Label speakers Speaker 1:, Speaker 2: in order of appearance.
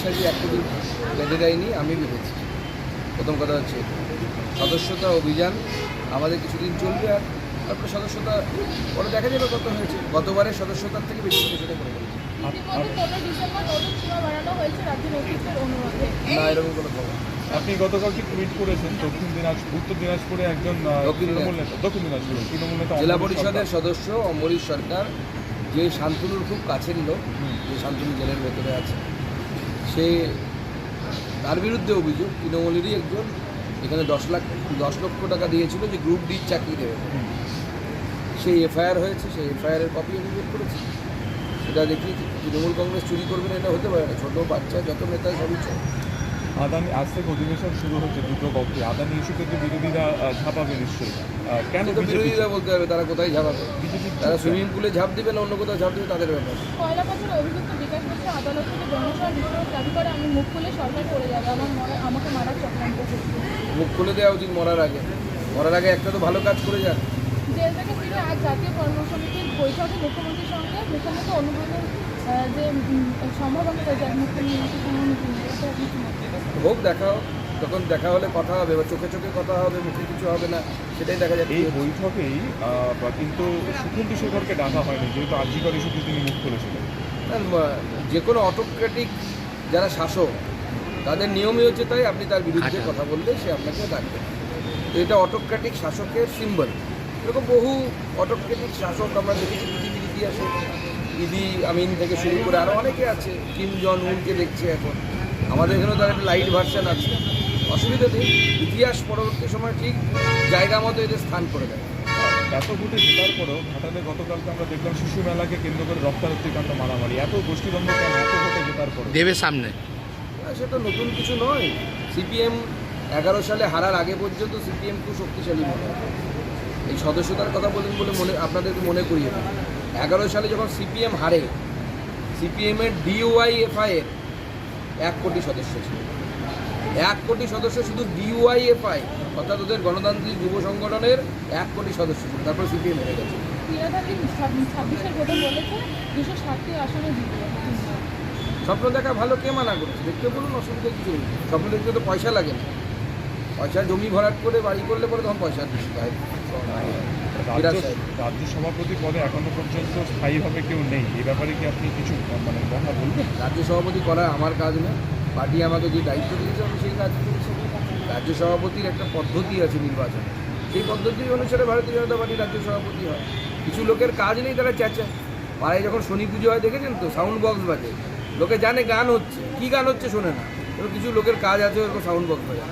Speaker 1: বিশ্বাসী এক কোটি বেঁধে দেয়নি আমি বেঁধেছি। প্রথম কথা হচ্ছে সদস্যতা অভিযান আমাদের কিছুদিন চলবে আর তারপরে সদস্যতা পরে দেখা যাবে কত হয়েছে। গতবারের সদস্যতার থেকে বেশি সেটা করে না এরকম কোনো খবর নেই।
Speaker 2: আপনি গতকালকে টুইট করেছেন দক্ষিণ দিনাজপুর উত্তর দিনাজপুরে একজন তৃণমূল নেতা দক্ষিণ দিনাজপুর তৃণমূল নেতা
Speaker 1: জেলা পরিষদের সদস্য অম্বরীশ সরকার যে শান্তনুর খুব কাছের লোক যে শান্তনু জেলের ভেতরে আছে। সে, তার বিরুদ্ধে অভিযোগ। তৃণমূলেরই একজন, এখানে দশ লাখ, দশ লক্ষ টাকা দিয়েছিল যে গ্রুপ ডির চাকরি দেবে। সেই এফআইআর হয়েছে সেই এফআইআরের কপি বের করেছি। সেটা দেখি, তৃণমূল কংগ্রেস চুরি করবে না, এটা হতে পারে না। ছোটো বাচ্চা, যত নেতা সবই
Speaker 2: আদানি আজ থেকে অধিবেশন শুরু হচ্ছে দুটো কক্ষে আদানি ইস্যু থেকে বিরোধীরা ঝাঁপাবে নিশ্চয়ই। কেন
Speaker 1: বিরোধীরা বলতে হবে তারা কোথায় ঝাঁপাবে?
Speaker 2: বিজেপি
Speaker 1: তারা সুইমিং পুলে ঝাঁপ দেবে না অন্য কোথাও ঝাঁপ দেবে তাদের ব্যাপার।
Speaker 3: কয়লা অভিযুক্ত বিকাশ মিশ্র আদালত থেকে দাবি করে আমি মুখ খুলে সরকার করে যাবে আমার আমাকে মারার চক্রান্ত
Speaker 1: মুখ খুলে দেওয়া উচিত মরার আগে। মরার আগে একটা তো ভালো কাজ করে যান
Speaker 3: জেল থেকে ফিরে আজ জাতীয় কর্মসমিতির বৈঠকে মুখ্যমন্ত্রীর সঙ্গে মুখোমুখি অনুমোদন যে সম্ভাবনা রয়েছে?
Speaker 1: হোক দেখা হোক যখন দেখা হলে কথা হবে বা চোখে চোখে কথা হবে মুখে কিছু হবে না সেটাই দেখা যাচ্ছে।
Speaker 2: এই বৈঠকেই কিন্তু সুকুন্তি শেখরকে ডাকা হয়নি যেহেতু আর্জিকর ইস্যুতে তিনি মুখ খুলেছিলেন।
Speaker 1: যে কোনো অটোক্রেটিক যারা শাসক তাদের নিয়মই হচ্ছে তাই আপনি তার বিরুদ্ধে কথা বললে সে আপনাকে ডাকবে। এটা অটোক্রেটিক শাসকের সিম্বল এরকম বহু অটোক্রেটিক শাসক আমরা দেখেছি ইতিহাসে ইদি আমিন থেকে শুরু করে আরও অনেকে আছে। কিম জন উনকে দেখছে এখন। আমাদের এখানেও তার একটা লাইট ভার্সান আছে। অসুবিধা নেই। ইতিহাস পরবর্তী সময় ঠিক জায়গা মতো এদের স্থান করে দেয়।
Speaker 2: এত ভোটে জেলার পরেও ঘাটালে গতকালকে আমরা দেখলাম শিশু মেলাকে কেন্দ্র করে রক্তারক্তিকান্ত মারামারি। এত গোষ্ঠীদ্বন্দ্ব কেন? এত ভোটে জেতার পরে
Speaker 4: দেবের সামনে।
Speaker 1: সেটা নতুন কিছু নয়। সিপিএম এগারো সালে হারার আগে পর্যন্ত সিপিএম খুব শক্তিশালী মনে হয়। এই সদস্যতার কথা বলেন বলে মনে আপনাদেরকে মনে করিয়ে দিই। এগারো সালে যখন সিপিএম হারে সিপিএমের ডিওয়াইএফআই এর এক কোটি সদস্য ছিল। এক কোটি সদস্য শুধু ডিওয়াইএফআই অর্থাৎ ওদের গণতান্ত্রিক যুব সংগঠনের এক কোটি সদস্য ছিল। তারপর সিপিএম হেরে গেছে। স্বপ্ন দেখা ভালো কে মানা করেছে? দেখতে বলুন অসুবিধা কিছু স্বপ্ন দেখতে তো পয়সা লাগে না। পয়সা জমি ভরাট করে বাড়ি করলে পরে তখন পয়সা দিতে হয়
Speaker 2: রাজ্য সভাপতি পদে এখনও পর্যন্ত স্থায়ীভাবে কেউ নেই। এ ব্যাপারে কি আপনি কিছু মানে কথা বলবেন?
Speaker 1: রাজ্য সভাপতি করা আমার কাজ না। পার্টি আমাকে যে দায়িত্ব দিয়েছে আমি সেই কাজ করেছি। রাজ্য সভাপতির একটা পদ্ধতি আছে নির্বাচনে। সেই পদ্ধতি অনুসারে ভারতীয় জনতা পার্টি রাজ্য সভাপতি হয়। কিছু লোকের কাজ নেই তারা চেঁচায়। পাড়ায় যখন শনি পুজো হয় দেখেছেন তো? সাউন্ড বক্স বাজে। লোকে জানে গান হচ্ছে। কি গান হচ্ছে শোনে না। কিছু লোকের কাজ আছে ওরকম সাউন্ড বক্স বাজে